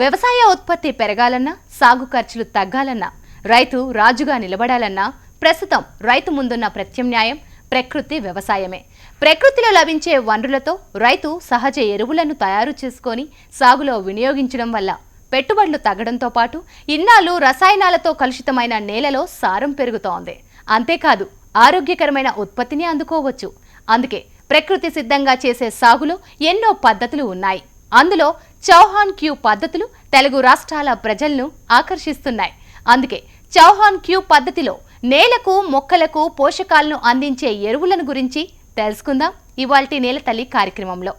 వ్యవసాయ ఉత్పత్తి పెరగాలన్నా సాగు ఖర్చులు తగ్గాలన్నా రైతు రాజుగా నిలబడాలన్నా ప్రస్తుతం రైతు ముందున్న ప్రత్యామ్నాయం ప్రకృతి వ్యవసాయమే. ప్రకృతిలో లభించే వనరులతో రైతు సహజ ఎరువులను తయారు చేసుకొని సాగులో వినియోగించడం వల్ల పెట్టుబడులు తగ్గడంతో పాటు ఇన్నాళ్ళు రసాయనాలతో కలుషితమైన నేలలో సారం పెరుగుతోంది. అంతేకాదు ఆరోగ్యకరమైన ఉత్పత్తిని అందుకోవచ్చు. అందుకే ప్రకృతి సిద్ధంగా చేసే సాగులో ఎన్నో పద్ధతులు ఉన్నాయి. అందులో చౌహాన్ క్యూ పద్ధతులు తెలుగు రాష్ట్రాల ప్రజలను ఆకర్షిస్తున్నాయి. అందుకే చౌహాన్ క్యూ పద్ధతిలో నేలకు మొక్కలకు పోషకాలను అందించే ఎరువులను గురించి తెలుసుకుందాం. ఇవాల్టి నేల తల్లి కార్యక్రమంలో.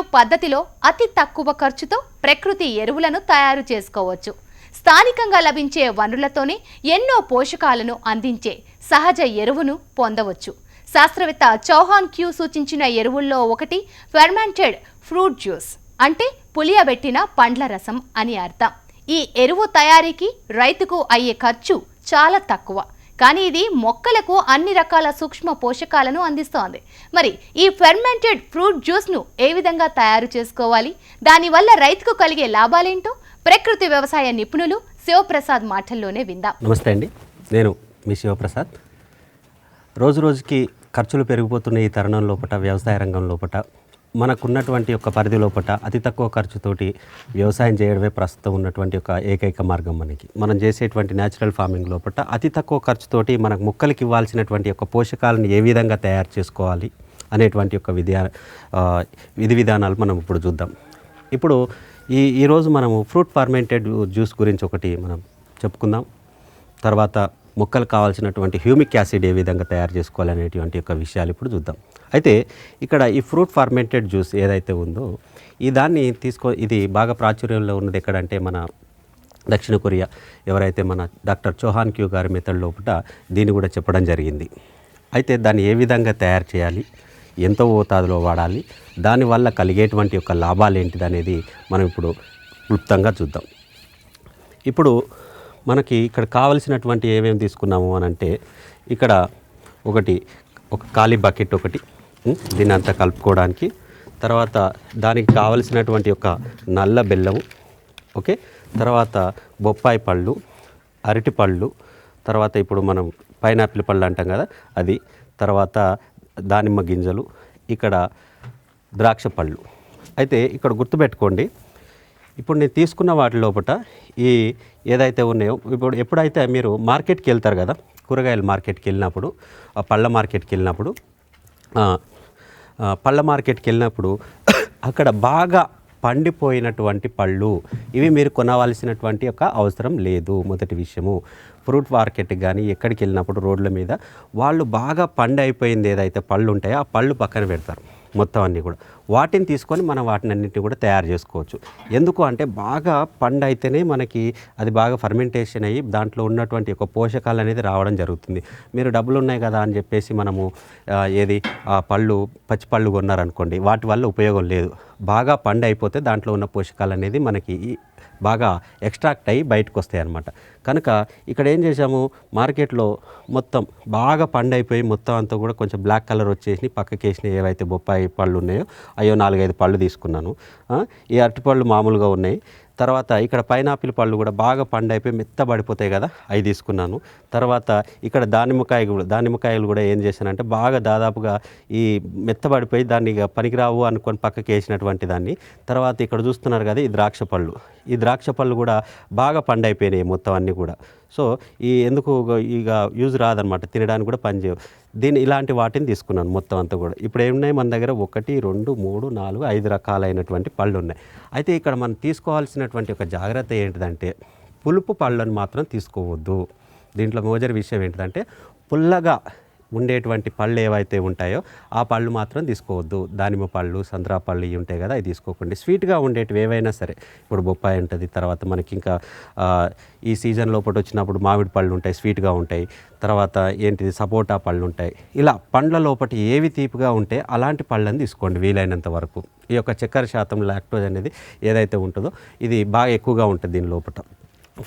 మరియు పద్ధతిలో అతి తక్కువ ఖర్చుతో ప్రకృతి ఎరువులను తయారు చేసుకోవచ్చు. స్థానికంగా లభించే వనరులతోనే ఎన్నో పోషకాలను అందించే సహజ ఎరువును పొందవచ్చు. శాస్త్రవేత్త చౌహాన్ క్యూ సూచించిన ఎరువుల్లో ఒకటి ఫెర్మెంటెడ్ ఫ్రూట్ జ్యూస్ అంటే పులియబెట్టిన పండ్ల రసం అని అర్థం. ఈ ఎరువు తయారీకి రైతుకు అయ్యే ఖర్చు చాలా తక్కువ. కానీ ఇది మొక్కలకు అన్ని రకాల సూక్ష్మ పోషకాలను అందిస్తోంది. మరి ఈ ఫెర్మెంటెడ్ ఫ్రూట్ జ్యూస్ను ఏ విధంగా తయారు చేసుకోవాలి? దానివల్ల రైతుకు కలిగే లాభాలేంటో? ప్రకృతి వ్యవసాయ నిపుణులు శివప్రసాద్ మాటల్లోనే విందాం. నమస్తే అండి. నేను మీ శివప్రసాద్. రోజు రోజుకి ఖర్చులు పెరిగిపోతున్న ఈ తరుణం లోపల వ్యవసాయ రంగం లోపల మనకున్నటువంటి ఒక పరిధి లోపల అతి తక్కువ ఖర్చుతోటి వ్యవసాయం చేయడమే ప్రస్తుతం ఉన్నటువంటి ఒక ఏకైక మార్గం మనకి. మనం చేసేటువంటి న్యాచురల్ ఫార్మింగ్ లోపల అతి తక్కువ ఖర్చుతోటి మనకు మొక్కలకి ఇవ్వాల్సినటువంటి ఒక పోషకాలను ఏ విధంగా తయారు చేసుకోవాలి అనేటువంటి ఒక విద్యా విధి విధానాలు మనం ఇప్పుడు చూద్దాం. ఇప్పుడు ఈ ఈరోజు మనము ఫ్రూట్ ఫార్మెంటెడ్ జ్యూస్ గురించి ఒకటి మనం చెప్పుకుందాం. తర్వాత మొక్కలు కావాల్సినటువంటి హ్యూమిక్ యాసిడ్ ఏ విధంగా తయారు చేసుకోవాలనేటువంటి యొక్క విషయాలు ఇప్పుడు చూద్దాం. అయితే ఇక్కడ ఈ ఫ్రూట్ ఫార్మెంటెడ్ జ్యూస్ ఏదైతే ఉందో ఈ దాన్ని తీసుకో ఇది బాగా ప్రాచుర్యంలో ఉన్నది ఎక్కడంటే మన దక్షిణ కొరియా. ఎవరైతే మన డాక్టర్ చౌహాన్ క్యూ గారి మెథడ్ లోపల దీన్ని కూడా చెప్పడం జరిగింది. అయితే దాన్ని ఏ విధంగా తయారు చేయాలి ఎంత ఓతాదులో వాడాలి దానివల్ల కలిగేటువంటి యొక్క లాభాలు ఏంటిది అనేది మనం ఇప్పుడు క్లుప్తంగా చూద్దాం. ఇప్పుడు మనకి ఇక్కడ కావలసినటువంటి ఏమేమి తీసుకున్నాము అని అంటే ఇక్కడ ఒకటి ఒక ఖాళీ బకెట్ ఒకటి దీన్ని అంతా కలుపుకోవడానికి. తర్వాత దానికి కావలసినటువంటి ఒక నల్ల బెల్లము ఓకే? తర్వాత బొప్పాయి పళ్ళు అరటి పళ్ళు తర్వాత ఇప్పుడు మనం పైనాపిల్ పళ్ళు అంటాం కదా అది. తర్వాత దానిమ్మ గింజలు ఇక్కడ ద్రాక్ష పళ్ళు. అయితే ఇక్కడ గుర్తుపెట్టుకోండి ఇప్పుడు నేను తీసుకున్న వాటి లోపల ఈ ఏదైతే ఉన్నాయో ఇప్పుడు ఎప్పుడైతే మీరు మార్కెట్కి వెళ్తారు కదా కూరగాయల మార్కెట్కి వెళ్ళినప్పుడు ఆ పళ్ళ మార్కెట్కి వెళ్ళినప్పుడు పళ్ళ మార్కెట్కి వెళ్ళినప్పుడు అక్కడ బాగా పండిపోయినటువంటి పళ్ళు ఇవి మీరు కొనవలసినటువంటి ఒక అవసరం లేదు మొదటి విషయము. ఫ్రూట్ మార్కెట్ కానీ ఎక్కడికి వెళ్ళినప్పుడు రోడ్ల మీద వాళ్ళు బాగా పండు అయిపోయింది ఏదైతే పళ్ళు ఉంటాయో ఆ పళ్ళు పక్కన పెడతారు. మొత్తం అన్నీ కూడా. వాటిని తీసుకొని మనం వాటిని అన్నింటినీ కూడా తయారు చేసుకోవచ్చు. ఎందుకు అంటే బాగా పండు అయితేనే మనకి అది బాగా ఫర్మెంటేషన్ అయ్యి దాంట్లో ఉన్నటువంటి ఒక పోషకాలు అనేది రావడం జరుగుతుంది. మీరు డబ్బులు ఉన్నాయి కదా అని చెప్పేసి మనము ఏది ఆ పళ్ళు పచ్చి పళ్ళు కొన్నారనుకోండి వాటి వల్ల ఉపయోగం లేదు. బాగా పండు అయిపోతే దాంట్లో ఉన్న పోషకాలు అనేది మనకి బాగా ఎక్స్ట్రాక్ట్ అయ్యి బయటకు వస్తాయి అన్నమాట. కనుక ఇక్కడ ఏం చేసాము మార్కెట్లో మొత్తం బాగా పండు అయిపోయి మొత్తం అంతా కూడా కొంచెం బ్లాక్ కలర్ వచ్చేసి పక్కకి వేసిన ఏవైతే బొప్పాయి పళ్ళు ఉన్నాయో అయ్యో నాలుగైదు పళ్ళు తీసుకున్నాను. ఈ అరటిపళ్ళు మామూలుగా ఉన్నాయి. తర్వాత ఇక్కడ పైనాపిల్ పళ్ళు కూడా బాగా పండైపోయి మెత్తబడిపోతాయి కదా అవి తీసుకున్నాను. తర్వాత ఇక్కడ దానిమ్మకాయ కూడా దానిమ్మకాయలు కూడా ఏం చేశానంటే బాగా దాదాపుగా ఈ మెత్తబడిపోయి దాన్ని ఇక పనికిరావు అనుకొని పక్కకి వేసినటువంటి దాన్ని. తర్వాత ఇక్కడ చూస్తున్నారు కదా ఈ ద్రాక్ష పళ్ళు. ఈ ద్రాక్ష పళ్ళు కూడా బాగా పండైపోయినాయి మొత్తం అన్నీ కూడా. సో ఈ ఎందుకు ఇక యూజ్ రాదనమాట తినడానికి కూడా పనిచేయవు దీన్ని ఇలాంటి వాటిని తీసుకున్నాను మొత్తం అంతా కూడా. ఇప్పుడు ఏమున్నాయి మన దగ్గర? ఒకటి రెండు మూడు నాలుగు ఐదు రకాలైనటువంటి పళ్ళు ఉన్నాయి అయితే ఇక్కడ మనం తీసుకోవాల్సినటువంటి ఒక జాగ్రత్త ఏంటిదంటే పులుపు పళ్ళను మాత్రం తీసుకోవద్దు. దీంట్లో మోజర్ విషయం ఏంటిదంటే పుల్లగా ఉండేటువంటి పళ్ళు ఏవైతే ఉంటాయో ఆ పళ్ళు మాత్రం తీసుకోవద్దు. దానిమ్మ పళ్ళు సంద్రా పళ్ళు ఇవి ఉంటాయి కదా అవి తీసుకోకండి. స్వీట్గా ఉండేటివి ఏవైనా సరే ఇప్పుడు బొప్పాయి ఉంటుంది తర్వాత మనకి ఇంకా ఈ సీజన్ లోపల వచ్చినప్పుడు మామిడి పళ్ళు ఉంటాయి స్వీట్గా ఉంటాయి. తర్వాత ఏంటిది సపోటా పళ్ళు ఉంటాయి. ఇలా పండ్ల లోపల ఏవి తీపిగా ఉంటే అలాంటి పళ్ళని తీసుకోండి వీలైనంత వరకు. ఈ యొక్క చక్కెర శాతం లాక్టోజ్ అనేది ఏదైతే ఉంటుందో ఇది బాగా ఎక్కువగా ఉంటుంది దీని లోపల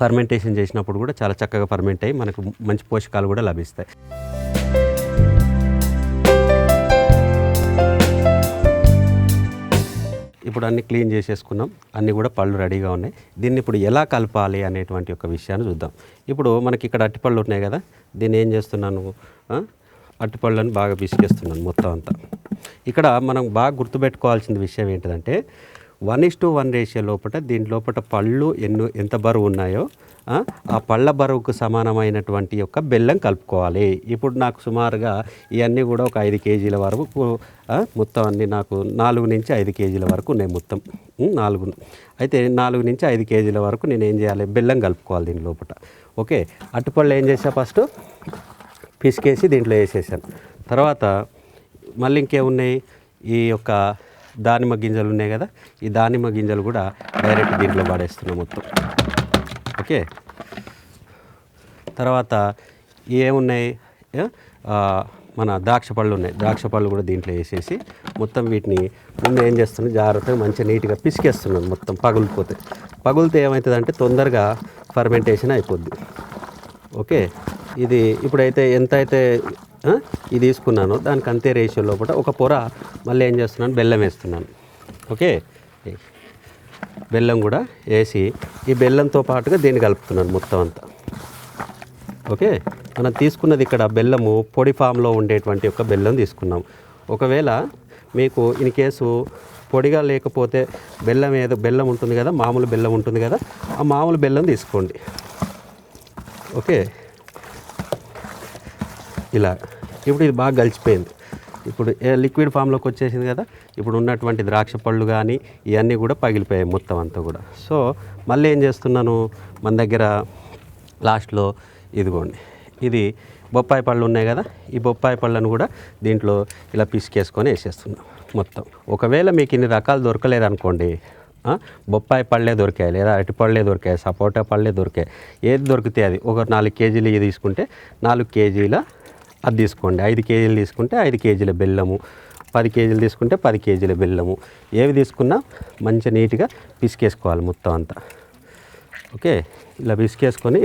ఫర్మెంటేషన్ చేసినప్పుడు కూడా చాలా చక్కగా ఫర్మెంట్ అయ్యి మనకు మంచి పోషకాలు కూడా లభిస్తాయి. ఇప్పుడు అన్ని క్లీన్ చేసేసుకున్నాం. అన్నీ కూడా పళ్ళు రెడీగా ఉన్నాయి. దీన్ని ఇప్పుడు ఎలా కలపాలి అనేటువంటి ఒక విషయాన్ని చూద్దాం. ఇప్పుడు మనకి ఇక్కడ అట్టిపళ్ళు ఉన్నాయి కదా. దీన్ని ఏం చేస్తున్నాను? ఆ? అట్టిపళ్ళని బాగా పిసికేస్తున్నాను మొత్తం అంతా. ఇక్కడ మనం బాగా గుర్తుపెట్టుకోవాల్సిన విషయం ఏంటిదంటే one is to one ratio లోపల దీని లోపల పళ్ళు ఎన్నో ఎంత బరువు ఉన్నాయో ఆ, పళ్ళ బరువుకు సమానమైనటువంటి యొక్క బెల్లం కలుపుకోవాలి. ఇప్పుడు నాకు సుమారుగా ఇవన్నీ కూడా ఒక ఐదు కేజీల వరకు మొత్తం అన్ని నాకు నాలుగు నుంచి ఐదు కేజీల వరకు ఉన్నాయి మొత్తం. నాలుగు. అయితే నాలుగు నుంచి ఐదు కేజీల వరకు నేను ఏం చేయాలి? బెల్లం కలుపుకోవాలి దీని లోపల ఓకే? అట్టుపళ్ళు ఏం చేసా ఫస్ట్? పిసికేసి దీంట్లో వేసేసాను. తర్వాత మళ్ళీ ఇంకేమున్నాయి? ఈ యొక్క దానిమ్మ గింజలు ఉన్నాయి కదా? ఈ దానిమ్మ గింజలు కూడా డైరెక్ట్ దీంట్లో పడేస్తున్నాం మొత్తం. ఓకే. తర్వాత ఏమున్నాయి? మన ద్రాక్ష పళ్ళు ఉన్నాయి. ద్రాక్ష పళ్ళు కూడా దీంట్లో వేసేసి మొత్తం వీటిని ముందు ఏం చేస్తున్నాం జాగ్రత్తగా మంచిగా నీట్గా పిసికేస్తున్నాం మొత్తం పగులిపోతే పగులితే ఏమవుతుందంటే తొందరగా ఫర్మెంటేషన్ అయిపోద్ది. ఓకే. ఇది ఇప్పుడైతే ఎంత అయితే ఇది తీసుకున్నానో దానికి అంతే రేషియో లోపల ఒక పొర మళ్ళీ ఏం చేస్తున్నాను? బెల్లం వేస్తున్నాను. ఓకే. బెల్లం కూడా వేసి ఈ బెల్లంతో పాటుగా దీన్ని కలుపుతున్నాను మొత్తం అంతా. ఓకే? మనం తీసుకున్నది ఇక్కడ బెల్లము పొడి ఫామ్లో ఉండేటువంటి ఒక బెల్లం తీసుకున్నాం. ఒకవేళ మీకు ఇన్ కేసు పొడిగా లేకపోతే బెల్లం ఏదో బెల్లం ఉంటుంది కదా మామూలు బెల్లం ఉంటుంది కదా ఆ మామూలు బెల్లం తీసుకోండి. ఓకే? ఇలా. ఇప్పుడు ఇది బాగా గలిచిపోయింది. ఇప్పుడు ఏ లిక్విడ్ ఫామ్లోకి వచ్చేసింది కదా ఇప్పుడు ఉన్నటువంటి ద్రాక్ష పళ్ళు కానీ ఇవన్నీ కూడా పగిలిపోయాయి మొత్తం అంతా కూడా. సో మళ్ళీ ఏం చేస్తున్నాను? మన దగ్గర లాస్ట్లో ఇదిగోండి ఇది బొప్పాయి పళ్ళు ఉన్నాయి కదా ఈ బొప్పాయి పళ్ళను కూడా దీంట్లో ఇలా పిసికేసుకొని వేసేస్తున్నాం మొత్తం. ఒకవేళ మీకు ఇన్ని రకాలు దొరకలేదనుకోండి బొప్పాయి పళ్ళే దొరికాయి లేదా అరటి పళ్ళే దొరికాయి సపోటా పళ్ళే దొరికాయి. ఏది దొరికితే అది ఒక నాలుగు కేజీలు ఇది తీసుకుంటే నాలుగు కేజీల అది తీసుకోండి. ఐదు కేజీలు తీసుకుంటే ఐదు కేజీల బెల్లము పది కేజీలు తీసుకుంటే పది కేజీల బెల్లము. ఏవి తీసుకున్నా మంచిగా నీట్గా పిసికేసుకోవాలి మొత్తం అంతా. ఓకే? ఇలా పిసికేసుకొని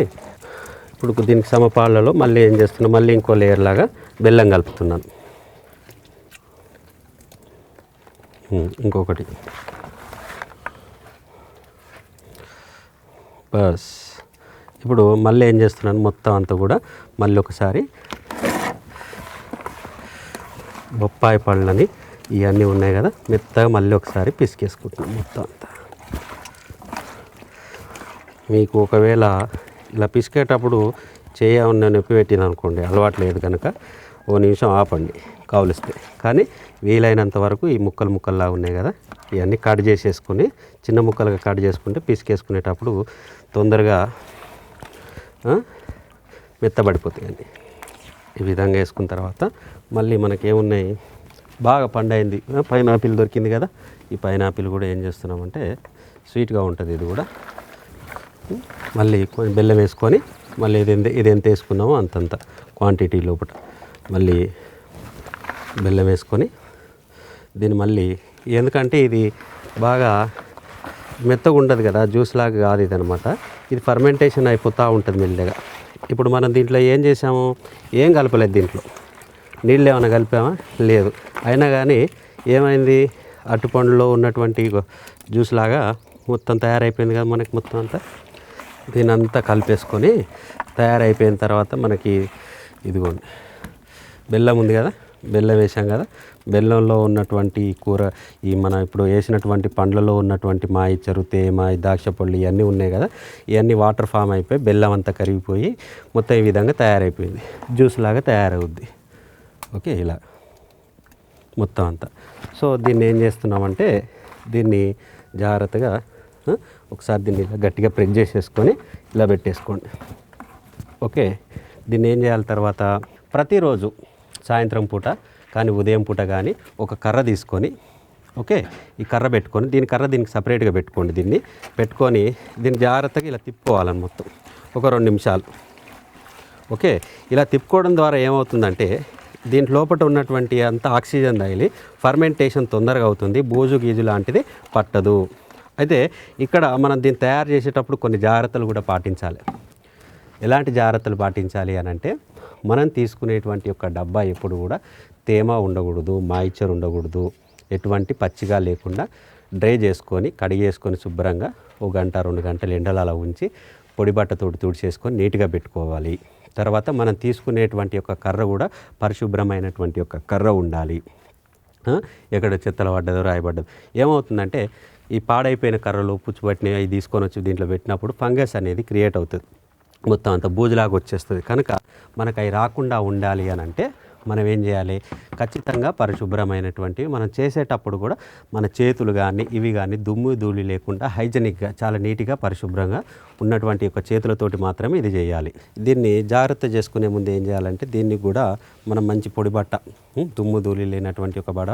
ఇప్పుడు దీనికి సమపాళ్ళలో మళ్ళీ ఏం చేస్తున్నా మళ్ళీ ఇంకో లేయర్ లాగా బెల్లం కలుపుతున్నాను. ఇంకొకటి. బస్. ఇప్పుడు మళ్ళీ ఏం చేస్తున్నాను మొత్తం అంతా కూడా మళ్ళీ ఒకసారి బొప్పాయి పళ్ళని ఇవన్నీ ఉన్నాయి కదా మెత్తగా మళ్ళీ ఒకసారి పిసికేసుకుంటున్నాం మొత్తం అంతా. మీకు ఒకవేళ ఇలా పిసికేటప్పుడు చేయ ఉన్న నొప్పి పెట్టింది అనుకోండి అలవాటు లేదు కనుక ఓ నిమిషం ఆపండి కావలిస్తే కానీ వీలైనంత వరకు ఈ ముక్కలు ముక్కల్లా ఉన్నాయి కదా ఇవన్నీ కట్ చేసేసుకొని చిన్న ముక్కలుగా కట్ చేసుకుంటే పిసికేసుకునేటప్పుడు తొందరగా మెత్తబడిపోతాయండి. ఈ విధంగా వేసుకున్న తర్వాత మళ్ళీ మనకేమున్నాయి? బాగా పండైంది. పైనాపిల్ దొరికింది కదా? ఈ పైనాపిల్ కూడా ఏం చేస్తున్నామంటే స్వీట్గా ఉంటుంది ఇది కూడా. మళ్ళీ కొంచెం బెల్లం వేసుకొని మళ్ళీ ఇది ఎంత ఇది ఎంత వేసుకున్నామో అంతంత క్వాంటిటీ లోపల. మళ్ళీ బెల్లం వేసుకొని దీన్ని మళ్ళీ ఎందుకంటే ఇది బాగా మెత్తగా ఉండదు కదా జ్యూస్ లాగా కాదు ఇది అనమాట ఇది ఫర్మెంటేషన్ అయిపోతూ ఉంటుంది మెల్లగా. ఇప్పుడు మనం దీంట్లో ఏం చేసాము? ఏం కలపలేదు దీంట్లో. నీళ్ళు ఏమైనా కలిపామా? లేదు. అయినా కానీ ఏమైంది? అరటిపండులో ఉన్నటువంటి జ్యూస్ లాగా మొత్తం తయారైపోయింది కదా మనకి మొత్తం అంతా. దీని అంతా కలిపేసుకొని తయారైపోయిన తర్వాత మనకి ఇదిగోండి. బెల్లం ఉంది కదా? బెల్లం వేసాం కదా? బెల్లంలో ఉన్నటువంటి కూర ఈ మన ఇప్పుడు వేసినటువంటి పండ్లలో ఉన్నటువంటి మాయిచ్చరు తేమ ద్రాక్ష పళ్ళు ఇవన్నీ ఉన్నాయి కదా? ఇవన్నీ వాటర్ ఫామ్ అయిపోయి బెల్లం అంతా కరిగిపోయి మొత్తం ఈ విధంగా తయారైపోయింది. జ్యూస్ లాగా తయారవుద్ది. ఓకే ఇలా మొత్తం అంతా. సో దీన్ని ఏం చేస్తున్నామంటే దీన్ని జాగ్రత్తగా ఒకసారి దీన్ని ఇలా గట్టిగా ప్రెస్ చేసేసుకొని ఇలా పెట్టేసుకోండి. ఓకే దీన్ని ఏం చేయాలి తర్వాత ప్రతిరోజు సాయంత్రం పూట కానీ ఉదయం పూట కానీ ఒక కర్ర తీసుకొని ఓకే ఈ కర్ర పెట్టుకొని దీని కర్ర దీనికి సపరేట్గా పెట్టుకోండి దీన్ని. పెట్టుకొని దీన్ని జాగ్రత్తగా ఇలా తిప్పుకోవాలని మొత్తం. ఒక రెండు నిమిషాలు. ఓకే ఇలా తిప్పుకోవడం ద్వారా ఏమవుతుందంటే దీంట్ లోపల ఉన్నటువంటి అంత ఆక్సిజన్ తగిలి ఫర్మెంటేషన్ తొందరగా అవుతుంది. బూజు గీజు లాంటిది పట్టదు. అయితే ఇక్కడ మనం దీన్ని తయారు చేసేటప్పుడు కొన్ని జాగ్రత్తలు కూడా పాటించాలి. ఎలాంటి జాగ్రత్తలు పాటించాలి అని అంటే మనం తీసుకునేటువంటి యొక్క డబ్బా ఎప్పుడు కూడా తేమ ఉండకూడదు మాయిచర్ ఉండకూడదు. ఎటువంటి పచ్చిగా లేకుండా డ్రై చేసుకొని కడిగేసుకొని శుభ్రంగా ఒక గంట రెండు గంటలు ఎండలు అలా ఉంచి పొడి బట్టతోటి తుడిచేసుకొని నీట్గా పెట్టుకోవాలి. తర్వాత మనం తీసుకునేటువంటి యొక్క కర్ర కూడా పరిశుభ్రమైనటువంటి యొక్క కర్ర ఉండాలి. ఎక్కడ చెత్తలు పడ్డదో రాయబడ్డదో ఏమవుతుందంటే ఈ పాడైపోయిన కర్రలు పుచ్చుపట్టినవి అవి తీసుకొని వచ్చి దీంట్లో పెట్టినప్పుడు ఫంగస్ అనేది క్రియేట్ అవుతుంది. మొత్తం అంత బూజులాగా వచ్చేస్తుంది. కనుక మనకు అవి రాకుండా ఉండాలి అని అంటే మనం ఏం చేయాలి? ఖచ్చితంగా పరిశుభ్రమైనటువంటి మనం చేసేటప్పుడు కూడా మన చేతులు కానీ ఇవి కానీ దుమ్ము ధూళి లేకుండా హైజెనిక్గా చాలా నీట్గా పరిశుభ్రంగా ఉన్నటువంటి యొక్క చేతులతోటి మాత్రమే ఇది చేయాలి. దీన్ని జాగ్రత్త చేసుకునే ముందు ఏం చేయాలంటే దీన్ని కూడా మనం మంచి పొడి బట్ట దుమ్ము ధూళి లేనటువంటి ఒక బడ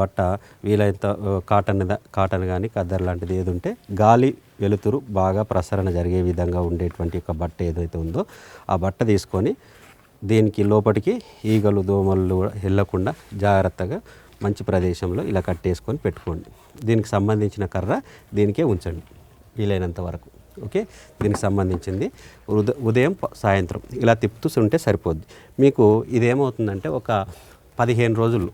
బట్ట వీలైనంత కాటన్ కాటన్ కానీ కద్దర్ లాంటిది ఏది ఉంటే గాలి వెలుతురు బాగా ప్రసరణ జరిగే విధంగా ఉండేటువంటి ఒక బట్ట ఏదైతే ఉందో ఆ బట్ట తీసుకొని దీనికి లోపలికి ఈగలు దోమలు వెళ్ళకుండా జాగ్రత్తగా మంచి ప్రదేశంలో ఇలా కట్టేసుకొని పెట్టుకోండి. దీనికి సంబంధించిన కర్ర దీనికే ఉంచండి వీలైనంత వరకు. ఓకే? దీనికి సంబంధించింది ఉద ఉదయం సాయంత్రం. ఇలా తిప్పుతూ ఉంటే సరిపోద్ది. మీకు ఇదేమవుతుందంటే ఒక పదిహేను రోజులు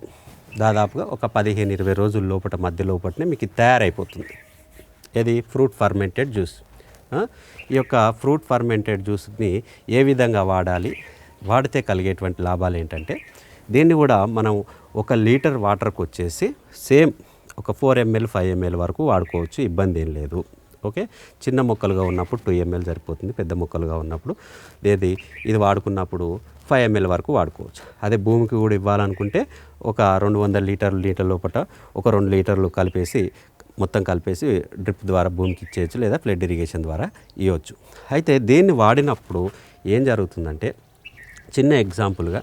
దాదాపుగా ఒక పదిహేను ఇరవై రోజుల లోపల మధ్య లోపలనే మీకు తయారైపోతుంది. ఇది ఫ్రూట్ ఫర్మెంటెడ్ జ్యూస్. ఈ యొక్క ఫ్రూట్ ఫర్మెంటెడ్ జ్యూస్ని ఏ విధంగా వాడాలి? వాడితే కలిగేటువంటి లాభాలు ఏంటంటే దీన్ని కూడా మనం ఒక లీటర్ వాటర్కి వచ్చేసి సేమ్ ఒక ఫోర్ ఎంఎల్ ఫైవ్ ఎంఎల్ వరకు వాడుకోవచ్చు ఇబ్బంది ఏం లేదు. ఓకే? చిన్న మొక్కలుగా ఉన్నప్పుడు టూ ఎంఎల్ సరిపోతుంది పెద్ద మొక్కలుగా ఉన్నప్పుడు. ఏది? ఇది వాడుకున్నప్పుడు ఫైవ్ ఎంఎల్ వరకు వాడుకోవచ్చు. అదే భూమికి కూడా ఇవ్వాలనుకుంటే ఒక రెండు వందల లీటర్లు లీటర్ లోపల ఒక రెండు లీటర్లు కలిపేసి మొత్తం కలిపేసి డ్రిప్ ద్వారా భూమికి ఇచ్చేయచ్చు లేదా ఫ్లడ్ ఇరిగేషన్ ద్వారా ఇవ్వచ్చు. అయితే దీన్ని వాడినప్పుడు ఏం జరుగుతుందంటే చిన్న ఎగ్జాంపుల్గా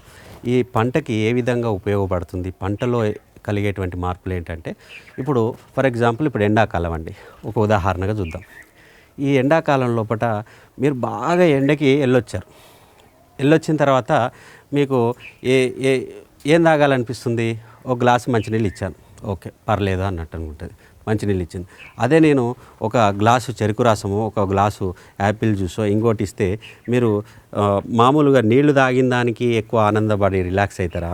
ఈ పంటకి ఏ విధంగా ఉపయోగపడుతుంది? పంటలో కలిగేటువంటి మార్పులు ఏంటంటే ఇప్పుడు ఫర్ ఎగ్జాంపుల్ ఇప్పుడు ఎండాకాలం అండి. ఒక ఉదాహరణగా చూద్దాం. ఈ ఎండాకాలం లోపల మీరు బాగా ఎండకి వెళ్ళొచ్చారు వెళ్ళొచ్చిన తర్వాత మీకు ఏ ఏ ఏం తాగాలనిపిస్తుంది? ఒక గ్లాసు మంచినీళ్ళు ఇచ్చాను. ఓకే పర్లేదు అన్నట్టు అనుకుంటుంది. మంచినీళ్ళు ఇచ్చింది అదే నేను ఒక గ్లాసు చెరుకు రసము ఒక గ్లాసు యాపిల్ జ్యూసో ఇంకోటి ఇస్తే మీరు మామూలుగా నీళ్ళు తాగిన దానికి ఎక్కువ ఆనందపడి రిలాక్స్ అవుతారా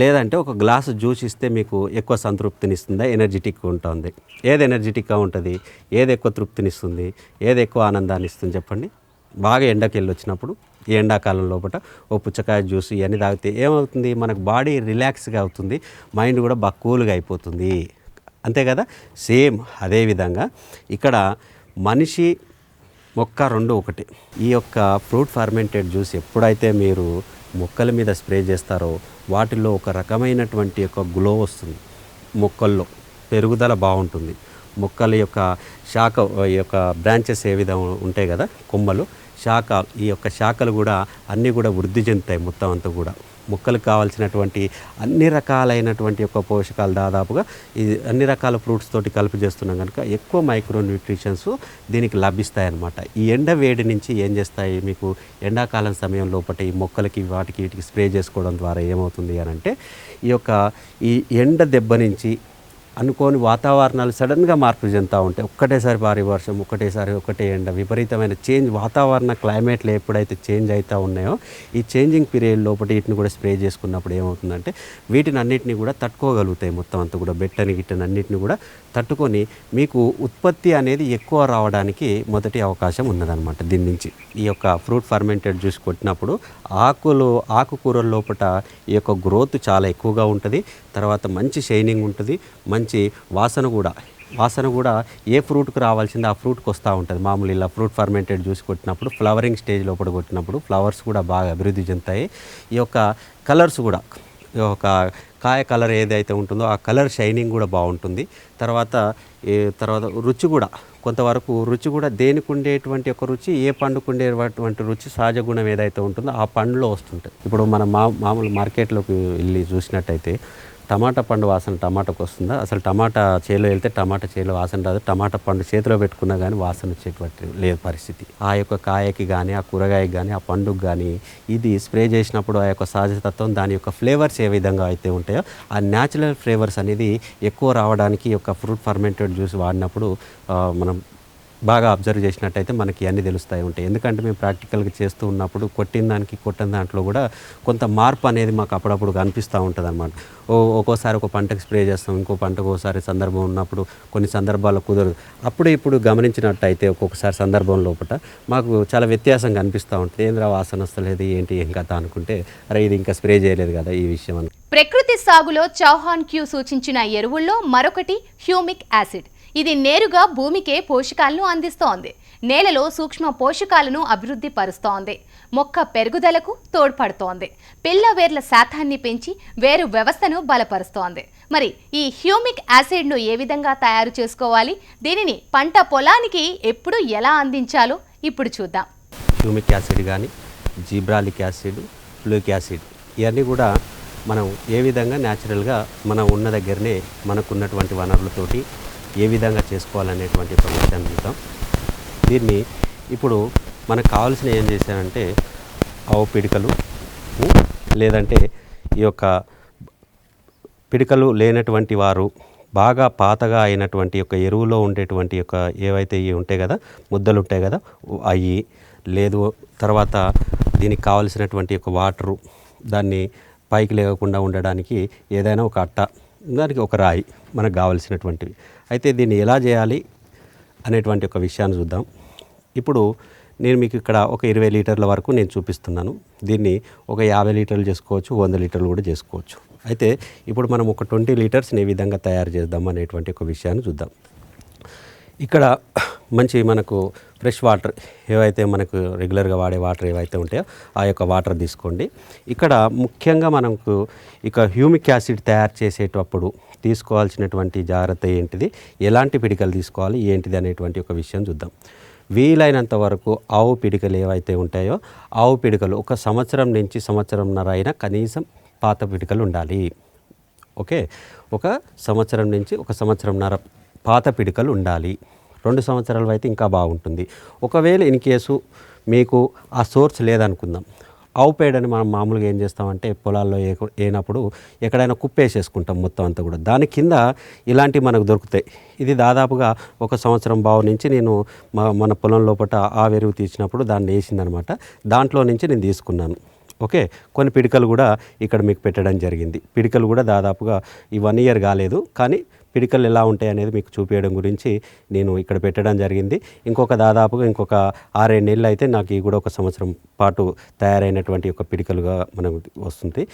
లేదంటే ఒక గ్లాసు జ్యూస్ ఇస్తే మీకు ఎక్కువ సంతృప్తినిస్తుందా? ఎనర్జెటిక్గా ఉంటుంది. ఏది ఎనర్జెటిక్గా ఉంటుంది? ఏది ఎక్కువ తృప్తినిస్తుంది? ఏది ఎక్కువ ఆనందాన్ని ఇస్తుంది చెప్పండి. బాగా ఎండకి వెళ్ళి వచ్చినప్పుడు ఈ ఎండాకాలం లోపల ఓ పుచ్చకాయ జ్యూస్ ఇవన్నీ తాగితే ఏమవుతుంది? మనకు బాడీ రిలాక్స్గా అవుతుంది. మైండ్ కూడా బాగా కూల్గా అయిపోతుంది. అంతే కదా? సేమ్ అదేవిధంగా ఇక్కడ మనిషి మొక్క రెండు ఒకటి. ఈ యొక్క ఫ్రూట్ ఫర్మెంటెడ్ జ్యూస్ ఎప్పుడైతే మీరు మొక్కల మీద స్ప్రే చేస్తారో వాటిల్లో ఒక రకమైనటువంటి యొక్క గ్లో వస్తుంది. మొక్కల్లో పెరుగుదల బాగుంటుంది. మొక్కల యొక్క శాఖ ఈ యొక్క బ్రాంచెస్ ఏ విధంగా ఉంటాయి కదా? కొమ్మలు. శాఖ ఈ యొక్క శాఖలు కూడా అన్నీ కూడా వృద్ధి చెందుతాయి మొత్తం అంతా కూడా. మొక్కలకు కావాల్సినటువంటి అన్ని రకాలైనటువంటి యొక్క పోషకాలు దాదాపుగా ఇది అన్ని రకాల ఫ్రూట్స్ తోటి కలిపి చేస్తున్నాం కనుక ఎక్కువ మైక్రో న్యూట్రిషన్స్ దీనికి లభిస్తాయి అన్నమాట ఈ ఎండ వేడి నుంచి ఏం చేస్తాయి? మీకు ఎండాకాలం సమయం లోపల ఈ మొక్కలకి వాటికి వీటికి స్ప్రే చేసుకోవడం ద్వారా ఏమవుతుంది అని అంటే ఈ యొక్క ఈ ఎండ దెబ్బ నుంచి అనుకోని వాతావరణాలు సడన్గా మార్పులు చెందుతూ ఉంటాయి ఒక్కటేసారి భారీ వర్షం ఒకటేసారి ఒకటే ఎండ విపరీతమైన చేంజ్ వాతావరణ క్లైమేట్లు ఎప్పుడైతే చేంజ్ అవుతూ ఉన్నాయో ఈ చేంజింగ్ పీరియడ్ లోపల వీటిని కూడా స్ప్రే చేసుకున్నప్పుడు ఏమవుతుందంటే వీటిని అన్నిటిని కూడా తట్టుకోగలుగుతాయి మొత్తం అంతా కూడా బెట్టని గిట్టని అన్నిటిని కూడా తట్టుకొని మీకు ఉత్పత్తి అనేది ఎక్కువ రావడానికి మొదటి అవకాశం ఉన్నదనమాట దీని నుంచి. ఈ యొక్క ఫ్రూట్ ఫర్మెంటెడ్ జ్యూస్ కొట్టినప్పుడు ఆకులు ఆకుకూరల లోపల ఈ యొక్క గ్రోత్ చాలా ఎక్కువగా ఉంటుంది తర్వాత మంచి షైనింగ్ ఉంటుంది మంచి మంచి వాసన కూడా వాసన కూడా ఏ ఫ్రూట్కి రావాల్సింది ఆ ఫ్రూట్కి వస్తూ ఉంటుంది. మామూలు ఇలా ఫ్రూట్ ఫర్మెంటెడ్ జ్యూస్ కొట్టినప్పుడు ఫ్లవరింగ్ స్టేజ్ లోపల కొట్టినప్పుడు ఫ్లవర్స్ కూడా బాగా అభివృద్ధి చెందుతాయి. ఈ యొక్క కలర్స్ కూడా ఈ యొక్క కాయ కలర్ ఏదైతే ఉంటుందో ఆ కలర్ షైనింగ్ కూడా బాగుంటుంది. తర్వాత తర్వాత రుచి కూడా కొంతవరకు రుచి కూడా దేనికి ఉండేటువంటి ఒక రుచి ఏ పండుకు ఉండేటువంటి రుచి సహజ గుణం ఏదైతే ఉంటుందో ఆ పండులో వస్తుంటుంది. ఇప్పుడు మనం మా మామూలు మార్కెట్లోకి వెళ్ళి చూసినట్టయితే టమాటా పండు వాసన టమాటాకు వస్తుందా? అసలు టమాటా చేలో వెళ్తే టమాటా చేలో వాసన రాదు. టమాటా పండు చేతిలో పెట్టుకున్నా కానీ వాసన వచ్చేటువంటి లేదు పరిస్థితి. ఆ యొక్క కాయకి కానీ ఆ కూరగాయకి కానీ ఆ పండుగ కానీ ఇది స్ప్రే చేసినప్పుడు ఆ యొక్క సహజతత్వం దాని యొక్క ఫ్లేవర్స్ ఏ విధంగా అయితే ఉంటాయో ఆ న్యాచురల్ ఫ్లేవర్స్ అనేది ఎక్కువ రావడానికి ఈ యొక్క ఫ్రూట్ ఫర్మెంటెడ్ జ్యూస్ వాడినప్పుడు మనం బాగా అబ్జర్వ్ చేసినట్టయితే మనకి అన్నీ తెలుస్తాయి ఉంటాయి. ఎందుకంటే మేము ప్రాక్టికల్గా చేస్తూ ఉన్నప్పుడు కొట్టిన దానికి కొట్టిన దాంట్లో కూడా కొంత మార్పు అనేది మాకు అప్పుడప్పుడు కనిపిస్తూ ఉంటుంది అనమాట ఓ ఒక్కోసారి ఒక పంటకు స్ప్రే చేస్తాం ఇంకో పంటకు ఒకసారి సందర్భం ఉన్నప్పుడు కొన్ని సందర్భాల్లో కుదరదు. అప్పుడు ఇప్పుడు గమనించినట్టయితే ఒక్కొక్కసారి సందర్భం లోపల మాకు చాలా వ్యత్యాసం కనిపిస్తూ ఉంటుంది. ఏంద్రా వాసన వస్తలేదు ఏంటి ఏం కథ అనుకుంటే అరే ఇది ఇంకా స్ప్రే చేయలేదు కదా ఈ విషయం అని. ప్రకృతి సాగులో చౌహాన్ క్యూ సూచించిన ఎరువుల్లో మరొకటి హ్యూమిక్ యాసిడ్. ఇది నేరుగా భూమికే పోషకాలను అందిస్తోంది. నేలలో సూక్ష్మ పోషకాలను అభివృద్ధి పరుస్తోంది. మొక్క పెరుగుదలకు తోడ్పడుతోంది. పిల్ల వేర్ల శాతాన్ని పెంచి వేరు వ్యవస్థను బలపరుస్తోంది. మరి ఈ హ్యూమిక్ యాసిడ్ను ఏ విధంగా తయారు చేసుకోవాలి? దీనిని పంట పొలానికి ఎప్పుడు ఎలా అందించాలో ఇప్పుడు చూద్దాం. హ్యూమిక్ యాసిడ్ కానీ జీబ్రాలిక్ యాసిడ్ ఫ్లూక్ యాసిడ్ ఇవన్నీ కూడా మనం ఏ విధంగా న్యాచురల్గా మనం ఉన్న దగ్గరనే మనకున్నటువంటి వనరులతోటి ఏ విధంగా చేసుకోవాలనేటువంటి ఒక విషయాన్ని చూద్దాం. దీన్ని ఇప్పుడు మనకు కావాల్సిన ఏం చేశానంటే ఆవు పిడికలు లేదంటే ఈ యొక్క పిడికలు లేనటువంటి వారు బాగా పాతగా అయినటువంటి యొక్క ఎరువులో ఉండేటువంటి యొక్క ఏవైతే ఇవి ఉంటాయి కదా ముద్దలు ఉంటాయి కదా అవి లేదు తర్వాత దీనికి కావలసినటువంటి యొక్క వాటరు దాన్ని పైకి లేకుండా ఉండడానికి ఏదైనా ఒక అట్ట దానికి ఒక రాయి మనకు కావలసినటువంటివి. అయితే దీన్ని ఎలా చేయాలి అనేటువంటి ఒక విషయాన్ని చూద్దాం. ఇప్పుడు నేను మీకు ఇక్కడ ఒక ఇరవై లీటర్ల వరకు నేను చూపిస్తున్నాను. దీన్ని ఒక యాభై లీటర్లు చేసుకోవచ్చు వంద లీటర్లు కూడా చేసుకోవచ్చు. అయితే ఇప్పుడు మనం ఒక ట్వంటీ లీటర్స్ని ఏ విధంగా తయారు చేద్దాం అనేటువంటి ఒక విషయాన్ని చూద్దాం. ఇక్కడ మంచి మనకు ఫ్రెష్ వాటర్ ఏవైతే మనకు రెగ్యులర్గా వాడే వాటర్ ఏవైతే ఉంటాయో ఆ యొక్క వాటర్ తీసుకోండి. ఇక్కడ ముఖ్యంగా మనకు ఇక హ్యూమిక్ యాసిడ్ తయారు చేసేటప్పుడు తీసుకోవాల్సినటువంటి జాగ్రత్త ఏంటిది? ఎలాంటి పిడికలు తీసుకోవాలి? ఏంటిది? అనేటువంటి ఒక విషయం చూద్దాం. వీలైనంత వరకు ఆవు పిడికలు ఏవైతే ఉంటాయో ఆవు పిడికలు ఒక సంవత్సరం నుంచి సంవత్సరంన్నర అయినా కనీసం పాత పిడికలు ఉండాలి. ఓకే? ఒక సంవత్సరం నుంచి ఒక సంవత్సరంన్నర పాత పిడికలు ఉండాలి. రెండు సంవత్సరాలు అయితే ఇంకా బాగుంటుంది. ఒకవేళ ఇన్ కేసు మీకు ఆ సోర్స్ లేదనుకుందాం. ఆవు పేడని మనం మామూలుగా ఏం చేస్తామంటే పొలాల్లో ఏ ఎక్కడైనా కుప్పేసేసుకుంటాం మొత్తం అంతా కూడా. దాని కింద ఇలాంటివి మనకు దొరుకుతాయి. ఇది దాదాపుగా ఒక సంవత్సరం బావు నుంచి నేను మా మన పొలం లోపల ఆ వెరువు తీసినప్పుడు దాన్ని వేసిందనమాట. దాంట్లో నుంచి నేను తీసుకున్నాను. ఓకే? కొన్ని పిడికలు కూడా ఇక్కడ మీకు పెట్టడం జరిగింది. పిడికలు కూడా దాదాపుగా ఈ వన్ ఇయర్ కాలేదు. కానీ పిడికలు ఎలా ఉంటాయి అనేది మీకు చూపించడం గురించి నేను ఇక్కడ పెట్టడం జరిగింది. ఇంకొక దాదాపుగా ఇంకొక ఆరేడు నెలలు అయితే నాకు ఈ కూడా ఒక సంవత్సరం పాటు తయారైనటువంటి ఒక పిడికలుగా మనకు వస్తుంది.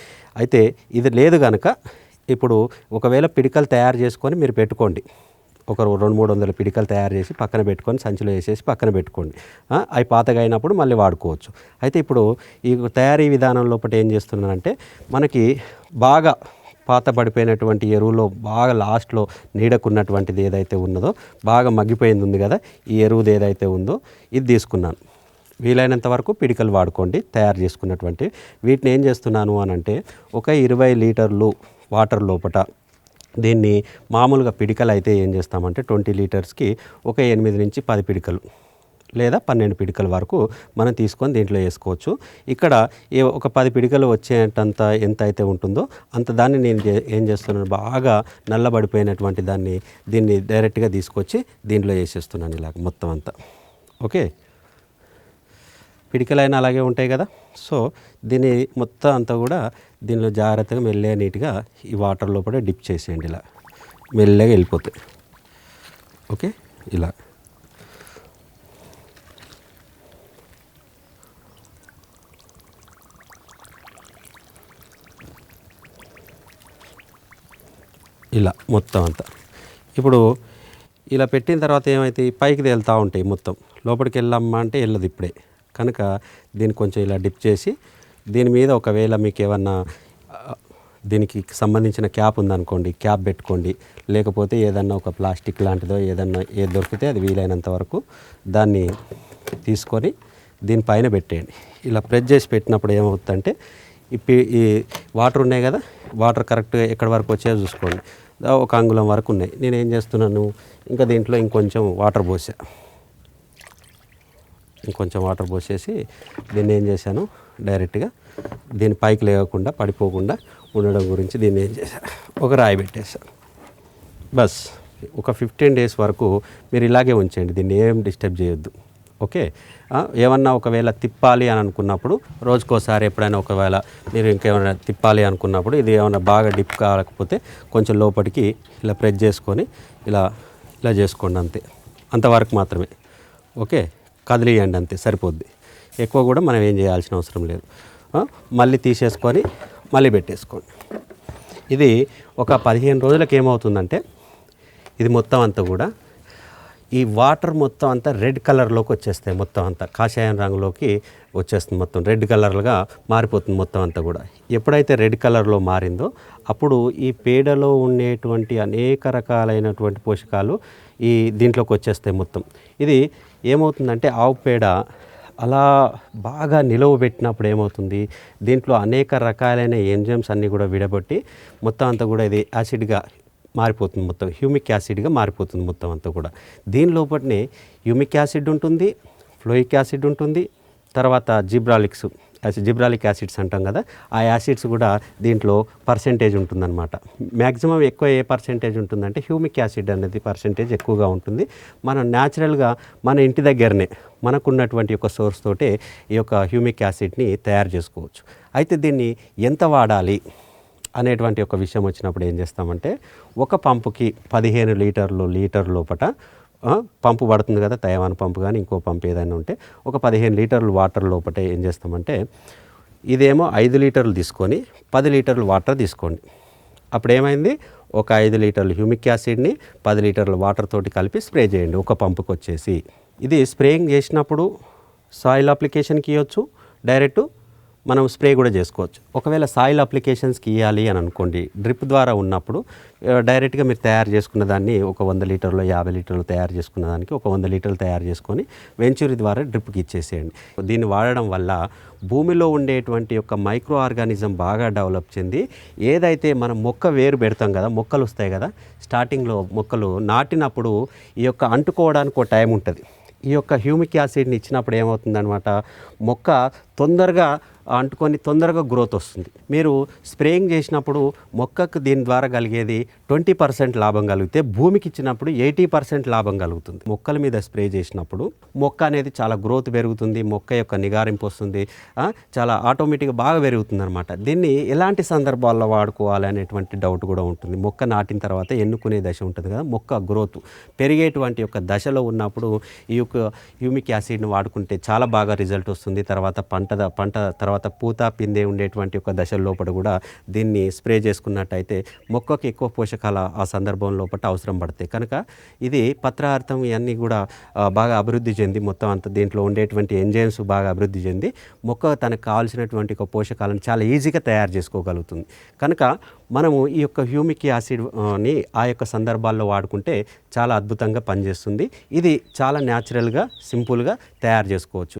అయితే ఇది లేదు కనుక ఇప్పుడు ఒకవేళ పిడికలు తయారు చేసుకొని మీరు పెట్టుకోండి. ఒక రెండు మూడు వందల పిడికలు తయారు చేసి పక్కన పెట్టుకొని సంచిలో వేసేసి పక్కన పెట్టుకోండి. అవి పాతగా అయినప్పుడు మళ్ళీ వాడుకోవచ్చు. అయితే ఇప్పుడు ఈ తయారీ విధానం లోపల ఏం చేస్తున్నానంటే మనకి బాగా పాత పడిపోయినటువంటి ఎరువులో బాగా లాస్ట్లో నీడకున్నటువంటిది ఏదైతే ఉన్నదో బాగా మగ్గిపోయింది ఉంది కదా ఈ ఎరువుది ఏదైతే ఉందో ఇది తీసుకున్నాను. వీలైనంత వరకు పిడికలు వాడుకోండి తయారు చేసుకున్నటువంటి వీటిని ఏం చేస్తున్నాను అని అంటే ఒక ఇరవై లీటర్లు వాటర్ లోపట దీన్ని మామూలుగా పిడికలు అయితే ఏం చేస్తామంటే ట్వంటీ లీటర్స్కి ఒక ఎనిమిది నుంచి పది పిడికలు లేదా పన్నెండు పిడికల వరకు మనం తీసుకొని దీంట్లో వేసుకోవచ్చు. ఇక్కడ ఏ ఒక పది పిడికలు వచ్చేటంత ఎంత అయితే ఉంటుందో అంత దాన్ని నేను ఏం చేస్తున్నాను బాగా నల్లబడిపోయినటువంటి దాన్ని దీన్ని డైరెక్ట్గా తీసుకొచ్చి దీంట్లో వేసేస్తున్నాను ఇలా మొత్తం అంతా. ఓకే? పిడికలైనా అలాగే ఉంటాయి కదా? సో దీన్ని మొత్తం అంతా కూడా దీనిలో జాగ్రత్తగా మెల్లగా నీట్గా ఈ వాటర్ లోపల డిప్ చేసేయండి ఇలా. మెల్లగా వెళ్ళిపోతాయి. ఓకే? ఇలా. ఇలా మొత్తం అంతా. ఇప్పుడు ఇలా పెట్టిన తర్వాత ఏమైతే పైకి తేలుతూ ఉంటాయి మొత్తం. లోపలికి వెళ్ళమ్మా అంటే వెళ్ళదు ఇప్పుడే. కనుక దీన్ని కొంచెం ఇలా డిప్ చేసి దీని మీద ఒకవేళ మీకు ఏమన్నా దీనికి సంబంధించిన క్యాప్ ఉందనుకోండి క్యాప్ పెట్టుకోండి. లేకపోతే ఏదన్నా ఒక ప్లాస్టిక్ లాంటిదో ఏదన్నా ఏది దొరికితే అది వీలైనంత వరకు దాన్ని తీసుకొని దీనిపైన పెట్టేయండి. ఇలా ప్రెస్ చేసి పెట్టినప్పుడు ఏమవుతుందంటే ఈ ఈ వాటర్ ఉన్నాయి కదా వాటర్ కరెక్ట్గా ఎక్కడి వరకు వచ్చే చూసుకోండి. ఒక అంగుళం వరకు ఉన్నాయి. నేను ఏం చేస్తున్నాను ఇంకా దీంట్లో ఇంకొంచెం వాటర్ పోసా. ఇంకొంచెం వాటర్ పోసేసి దీన్ని ఏం చేశాను డైరెక్ట్గా దీని పైకి లేకుండా పడిపోకుండా ఉండడం గురించి దీన్ని ఏం చేశాను ఒక రాయి పెట్టేశాను బస్ ఒక ఫిఫ్టీన్ డేస్ వరకు మీరు ఇలాగే ఉంచండి దీన్ని ఏం డిస్టర్బ్ చేయొద్దు. ఓకే. ఏమన్నా ఒకవేళ తిప్పాలి అని అనుకున్నప్పుడు రోజుకోసారి ఎప్పుడైనా ఒకవేళ మీరు ఇంకేమైనా తిప్పాలి అనుకున్నప్పుడు ఇది ఏమైనా బాగా డిప్ కాకపోతే కొంచెం లోపలికి ఇలా ప్రెస్ చేసుకొని ఇలా ఇలా చేసుకోండి అంతే. అంతవరకు మాత్రమే. ఓకే. కదిలియండి అంతే సరిపోద్ది. ఎక్కువ కూడా మనం ఏం చేయాల్సిన అవసరం లేదు. మళ్ళీ తీసేసుకొని మళ్ళీ పెట్టేసుకోండి. ఇది ఒక పదిహేను రోజులకు ఏమవుతుందంటే ఇది మొత్తం అంతా కూడా ఈ వాటర్ మొత్తం అంతా రెడ్ కలర్లోకి వచ్చేస్తాయి మొత్తం అంతా. కాషాయం రంగులోకి వచ్చేస్తుంది మొత్తం. రెడ్ కలర్లుగా మారిపోతుంది మొత్తం అంతా కూడా. ఎప్పుడైతే రెడ్ కలర్లో మారిందో అప్పుడు ఈ పేడలో ఉండేటువంటి అనేక రకాలైనటువంటి పోషకాలు ఈ దీంట్లోకి వచ్చేస్తాయి మొత్తం. ఇది ఏమవుతుందంటే ఆవు పేడ అలా బాగా నిలవ పెట్టినప్పుడు ఏమవుతుంది? దీంట్లో అనేక రకాలైన ఎంజైమ్స్ అన్నీ కూడా విడబట్టి మొత్తం అంతా కూడా ఇది యాసిడ్గా మారిపోతుంది మొత్తం హ్యూమిక్ యాసిడ్గా మారిపోతుంది మొత్తం అంతా కూడా. దీని లోపలనే హ్యూమిక్ యాసిడ్ ఉంటుంది ఫ్లోయిక్ యాసిడ్ ఉంటుంది తర్వాత జిబ్రాలిక్స్ జిబ్రాలిక్ యాసిడ్స్ అంటాం కదా ఆ యాసిడ్స్ కూడా దీంట్లో పర్సెంటేజ్ ఉంటుందన్నమాట. మ్యాక్సిమం ఎక్కువ ఏ పర్సెంటేజ్ ఉంటుందంటే హ్యూమిక్ యాసిడ్ అనేది పర్సెంటేజ్ ఎక్కువగా ఉంటుంది. మనం న్యాచురల్గా మన ఇంటి దగ్గరనే మనకున్నటువంటి ఒక సోర్స్ తోటే ఈ యొక్క హ్యూమిక్ యాసిడ్ని తయారు చేసుకోవచ్చు. అయితే దీన్ని ఎంత వాడాలి? అనేటువంటి ఒక విషయం వచ్చినప్పుడు ఏం చేస్తామంటే ఒక పంపుకి పదిహేను లీటర్లు లీటర్ లోపట పంపు పడుతుంది కదా తైవాన్ పంపు కానీ ఇంకో పంపు ఏదైనా ఉంటే ఒక పదిహేను లీటర్లు వాటర్ లోపట ఏం చేస్తామంటే ఇదేమో ఐదు లీటర్లు తీసుకొని పది లీటర్లు వాటర్ తీసుకోండి. అప్పుడు ఏమైంది ఒక ఐదు లీటర్లు హ్యూమిక్ యాసిడ్ని పది లీటర్ల వాటర్ తోటి కలిపి స్ప్రే చేయండి ఒక పంపుకి వచ్చేసి ఇది స్ప్రేయింగ్ చేసినప్పుడు సాయిల్ అప్లికేషన్కి ఇవ్వచ్చు డైరెక్ట్ మనం స్ప్రే కూడా చేసుకోవచ్చు. ఒకవేళ సాయిల్ అప్లికేషన్స్కి ఇవ్వాలి అని అనుకోండి డ్రిప్ ద్వారా ఉన్నప్పుడు డైరెక్ట్గా మీరు తయారు చేసుకున్న దాన్ని ఒక వంద లీటర్లు యాభై లీటర్లు తయారు చేసుకున్న దానికి ఒక వంద లీటర్లు తయారు చేసుకొని వెంచూరి ద్వారా డ్రిప్కి ఇచ్చేసేయండి. దీన్ని వాడడం వల్ల భూమిలో ఉండేటువంటి యొక్క మైక్రో ఆర్గానిజం బాగా డెవలప్ చెంది ఏదైతే మనం మొక్క వేరు పెడతాం కదా మొక్కలు వస్తాయి కదా స్టార్టింగ్లో మొక్కలు నాటినప్పుడు ఈ యొక్క అంటుకోవడానికి ఒక టైం ఉంటుంది. ఈ యొక్క హ్యూమిక్ యాసిడ్ని ఇచ్చినప్పుడు ఏమవుతుందనమాట మొక్క తొందరగా అంటుకొని తొందరగా గ్రోత్ వస్తుంది. మీరు స్ప్రేయింగ్ చేసినప్పుడు మొక్కకు దీని ద్వారా కలిగేది ట్వంటీ పర్సెంట్ లాభం కలిగితే భూమికి ఇచ్చినప్పుడు ఎయిటీ పర్సెంట్ లాభం కలుగుతుంది. మొక్కల మీద స్ప్రే చేసినప్పుడు మొక్క అనేది చాలా గ్రోత్ పెరుగుతుంది మొక్క యొక్క నిగారింపు వస్తుంది చాలా ఆటోమేటిక్గా బాగా పెరుగుతుంది అనమాట దీన్ని ఎలాంటి సందర్భాల్లో వాడుకోవాలి అనేటువంటి డౌట్ కూడా ఉంటుంది. మొక్క నాటిన తర్వాత ఎన్నుకునే దశ ఉంటుంది కదా మొక్క గ్రోత్ పెరిగేటువంటి యొక్క దశలో ఉన్నప్పుడు ఈ యొక్క హ్యూమిక్ యాసిడ్ని వాడుకుంటే చాలా బాగా రిజల్ట్ వస్తుంది. తర్వాత పంట పంట తర్వాత పూత పిందే ఉండేటువంటి ఒక దశ లోపల కూడా దీన్ని స్ప్రే చేసుకున్నట్టయితే మొక్కకు ఎక్కువ పోషకాల ఆ సందర్భం లోపల అవసరం పడతాయి. కనుక ఇది పత్రార్థం ఇవన్నీ కూడా బాగా అభివృద్ధి చెంది మొత్తం అంత దీంట్లో ఉండేటువంటి ఎంజైమ్స్ బాగా అభివృద్ధి చెంది మొక్క తనకు కావాల్సినటువంటి ఒక పోషకాలను చాలా ఈజీగా తయారు చేసుకోగలుగుతుంది. కనుక మనము ఈ యొక్క హ్యూమిక్ యాసిడ్ని ఆ యొక్క సందర్భాల్లో వాడుకుంటే చాలా అద్భుతంగా పనిచేస్తుంది. ఇది చాలా న్యాచురల్గా సింపుల్గా తయారు చేసుకోవచ్చు.